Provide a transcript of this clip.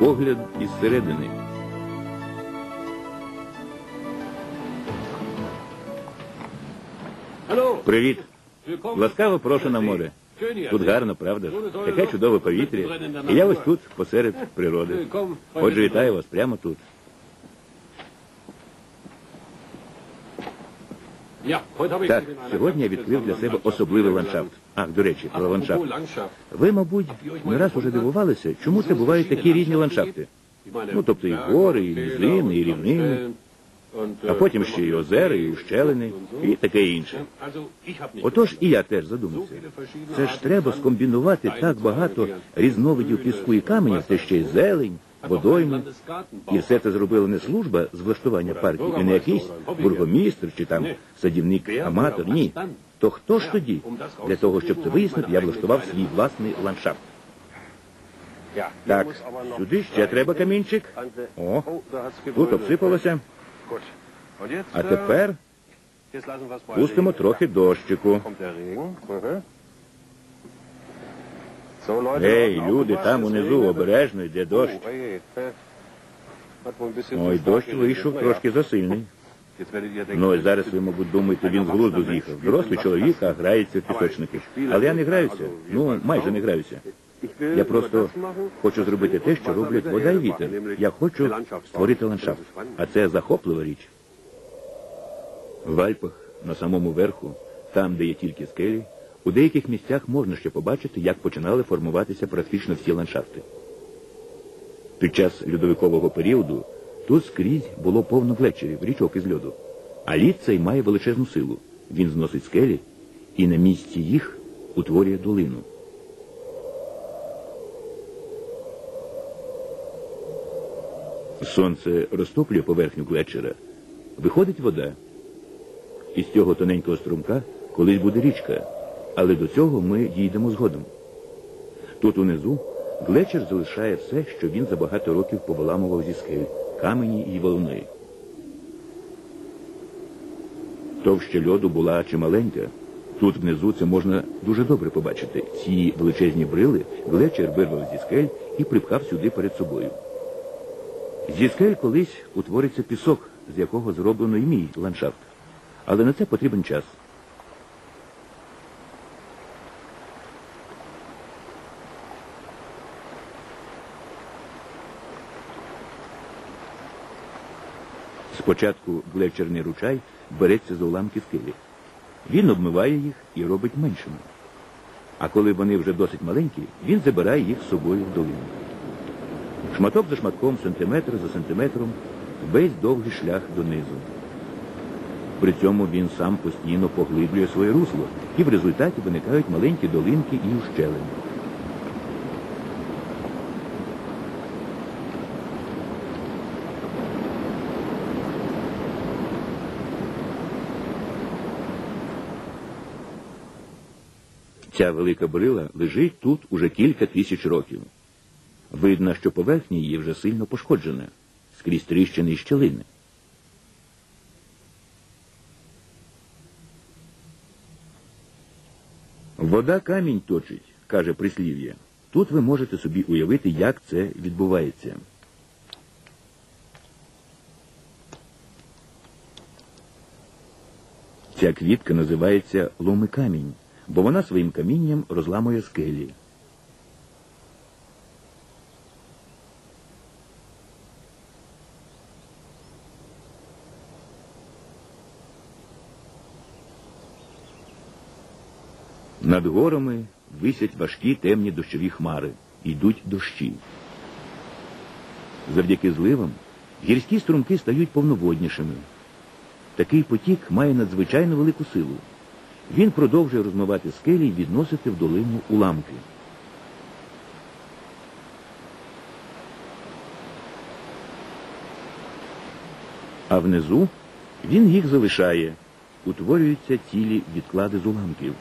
огляд із середини. Привіт. Ласкаво прошу на море. Тут гарно, правда ж? Таке чудове повітря. І я ось тут, посеред природи. Отже, вітаю вас прямо тут. Так, сьогодні я відкрив для себе особливий ландшафт. Ах, до речі, про ландшафт. Ви, мабуть, не раз уже дивувалися, чому це бувають такі різні ландшафти. Ну, тобто і гори, і низини, і рівнини, а потім ще й озера, і ущелини, і таке інше. Отож і я теж задумався. Це ж треба скомбінувати так багато різновидів піску і каменів, це ще й зелень, водойми. І все це зробила не служба з влаштування парків, і не якийсь бургомістр чи там садівник-аматор. Ні. То хто ж тоді? Для того, щоб це вияснити, я влаштував свій власний ландшафт. Так, сюди ще треба камінчик. О, тут обсипалося. А тепер пустимо трохи дощику. Ей, люди, там унизу обережно йде дощ. Ой, дощ вийшов трошки засильний. Ну, ось зараз ви, мабуть, думаєте, він з глузду з'їхав. Дорослий чоловік, а грається в пісочники. Але я не граюся. Ну, майже не граюся. Я просто хочу зробити те, що роблять вода і вітер. Я хочу створити ландшафт. А це захоплива річ. В Альпах, на самому верху, там, де є тільки скелі, у деяких місцях можна ще побачити, як починали формуватися практично всі ландшафти. Під час льодовикового періоду тут скрізь було повно глечерів, річок із льоду. А лід цей має величезну силу. Він зносить скелі і на місці їх утворює долину. Сонце розтоплює поверхню глечера. Виходить вода. Із цього тоненького струмка колись буде річка, але до цього ми дійдемо згодом. Тут унизу глечер залишає все, що він за багато років повиламував зі скель, камені і волни. Товща льоду була чималенька. Тут внизу це можна дуже добре побачити. Ці величезні брили глечер вирвав зі скель і припхав сюди перед собою. Зі скель колись утвориться пісок, з якого зроблено і мій ландшафт. Але на це потрібен час. Спочатку глечерний ручай береться за уламки скелі. Він обмиває їх і робить меншими. А коли вони вже досить маленькі, він забирає їх з собою в долину. Шматок за шматком, сантиметр за сантиметром, весь довгий шлях донизу. При цьому він сам постійно поглиблює своє русло, і в результаті виникають маленькі долинки і ущелини. Ця велика брила лежить тут уже кілька тисяч років. Видно, що поверхня її вже сильно пошкоджена, скрізь тріщини і щелини. Вода камінь точить, каже прислів'я. Тут ви можете собі уявити, як це відбувається. Ця квітка називається ломикамінь, бо вона своїм камінням розламує скелі. Над горами висять важкі темні дощові хмари, йдуть дощі. Завдяки зливам гірські струмки стають повноводнішими. Такий потік має надзвичайно велику силу. Він продовжує розмивати скелі і відносити в долину уламки. А внизу він їх залишає, утворюються цілі відклади з уламків.